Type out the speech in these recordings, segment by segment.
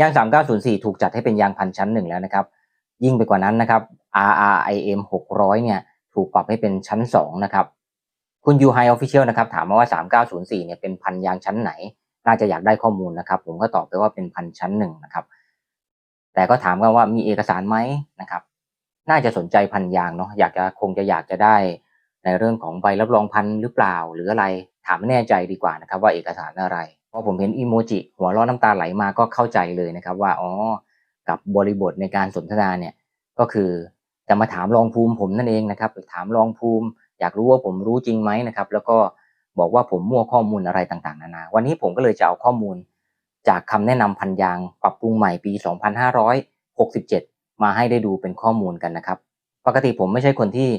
ยาง 3904 ถูกจัดให้เป็นยางพันชั้นหนึ่งแล้วนะครับ ยิ่งไปกว่านั้นนะครับ RRIM 600 เนี่ย ถูกปรับให้เป็นชั้น 2 นะครับ คุณยูไฮออฟฟิเชียลนะครับ ถามมาว่า 3904 เนี่ย เป็นพันยางชั้นไหน น่าจะอยากได้ข้อมูลนะครับ ผมก็ตอบไปว่าเป็นพันชั้นหนึ่งนะครับ แต่ก็ถามกันว่ามีเอกสารไหมนะครับ น่าจะสนใจพันยางเนาะ อยากจะคงจะอยากจะได้ ในเรื่องของใบรับรองพันหรือเปล่า หรืออะไร ถามไม่แน่ใจดีกว่านะครับ ว่าเอกสารอะไร พอผมเห็นอีโมจิหัวเร้อน้ำตาไหลมาก็เข้าใจเลยนะครับ ว่าอ๋อกับบริบทในการสนทนาเนี่ยก็คือจะมาถามรองภูมิผมนั่นเองนะครับถามรองภูมิ อยากรู้ว่าผมรู้จริงไหมนะครับ แล้วก็บอกว่าผมมั่วข้อมูลอะไรต่างๆนานา วันนี้ผมก็เลยจะเอาข้อมูล จากคำแนะนำพันยาง ปรับปรุงใหม่ปี 2567 มาให้ได้ดูเป็นข้อมูลกันนะครับ ปกติผมไม่ใช่คนที่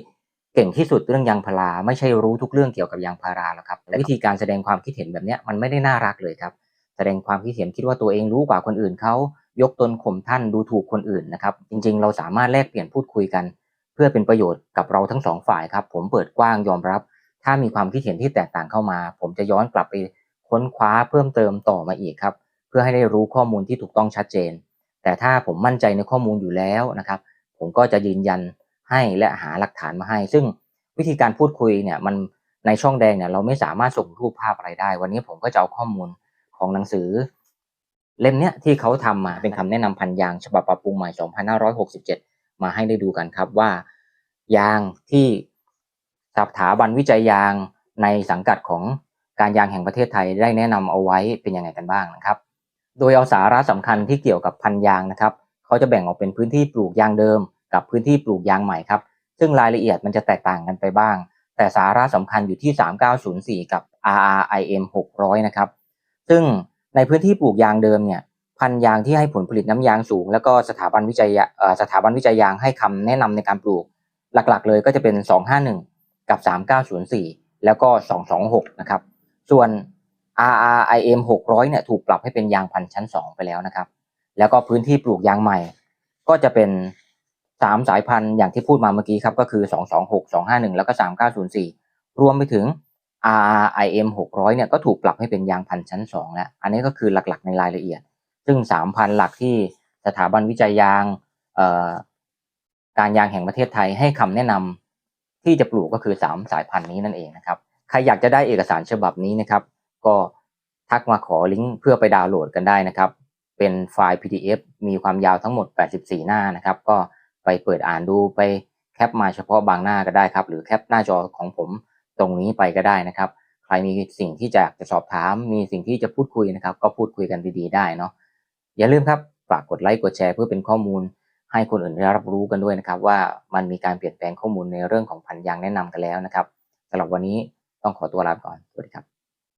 เก่งที่สุดเรื่องยางพาราไม่ใช่รู้ทุกเรื่องเกี่ยวกับยางพาราหรอกครับและวิธีการแสดงความคิดเห็นแบบนี้มันไม่ได้น่ารักเลยครับ แสดงความคิดเห็นคิดว่าตัวเองรู้กว่าคนอื่นเขายกตนข่มท่านดูถูกคนอื่นนะครับ จริง ๆ เราสามารถแลกเปลี่ยนพูดคุยกัน เพื่อเป็นประโยชน์กับเราทั้งสองฝ่ายครับ ผมเปิดกว้างยอมรับ ถ้ามีความคิดเห็นที่แตกต่างเข้ามา ผมจะย้อนกลับไปค้นคว้าเพิ่มเติมต่อมาอีกครับ เพื่อให้ได้รู้ข้อมูลที่ถูกต้องชัดเจน แต่ถ้าผมมั่นใจในข้อมูลอยู่แล้วนะครับ ผมก็จะยืนยัน ให้และหาหลักฐานมาให้ ซึ่งวิธีการพูดคุยเนี่ยมันในช่องแดงเนี่ยเราไม่สามารถส่งรูปภาพอะไรได้ วันนี้ผมก็จะเอาข้อมูลของหนังสือ เล่มเนี้ยที่เขาทำมาเป็นคำแนะนำพันยางฉบับปรับปรุงใหม่ 2567 มาให้ได้ดูกันครับว่า ยางที่สถาบันวิจัยยางในสังกัดของการยางแห่งประเทศไทยได้แนะนำเอาไว้เป็นยังไงกันบ้างนะครับ โดยเอาสาระสำคัญที่เกี่ยวกับพันยางนะครับ เขาจะแบ่งออกเป็นพื้นที่ปลูกยางเดิม กับพื้นที่ปลูกยางใหม่ครับ ซึ่งรายละเอียดมันจะแตกต่างกันไปบ้าง แต่สาระสำคัญอยู่ที่ 3904 กับ RRIM 600 นะครับ ซึ่งในพื้นที่ปลูกยางเดิมเนี่ยพันยางที่ให้ผลผลิตน้ำยางสูง แล้วก็สถาบันวิจัยสถาบันวิจัยยางให้คำแนะนำในการปลูก หลักๆ เลยก็จะเป็น 251 กับ 3904 แล้วก็ 226 นะครับ ส่วน RRIM 600 เนี่ยถูกปรับให้เป็นยางพันชั้น 2 ไปแล้วนะครับ แล้วก็พื้นที่ปลูกยางใหม่ ก็จะเป็น สามสายพันธุ์อย่างที่พูดมาเมื่อกี้ครับก็คือ 226 251 แล้วก็ 3904 รวมไปถึง RIM 600เนี่ยก็ถูกปรับให้เป็นยางพันชั้น 2 แล้ว อันนี้ก็คือหลักๆในรายละเอียด ซึ่ง 3,000 หลักที่สถาบันวิจัยยางการยางแห่งประเทศไทยให้คำแนะนำที่จะปลูกก็คือ 3 สายพันธุ์นี้นั่นเองนะครับ ใครอยากจะได้เอกสารฉบับนี้นะครับ ก็ทักมาขอลิงก์เพื่อไปดาวน์โหลดกันได้นะครับ เป็นไฟล์ PDF มีความยาวทั้งหมด 84 หน้านะครับ ก็ ไปเปิดอ่านดูไปแคปมาเฉพาะบางหน้าก็ได้ครับ หรือแคปหน้าจอของผมตรงนี้ไปก็ได้นะครับ ใครมีสิ่งที่จะจะสอบถาม มีสิ่งที่จะพูดคุยนะครับ ก็พูดคุยกันดีๆได้เนาะอย่าลืมครับฝากกดไลค์กดแชร์เพื่อเป็นข้อมูล ให้คนอื่นได้รับรู้กันด้วยนะครับ ว่ามันมีการเปลี่ยนแปลงข้อมูลในเรื่องของพันยางแนะนำกันแล้วนะครับสำหรับวันนี้ต้องขอตัวลาไปก่อนสวัสดีครับ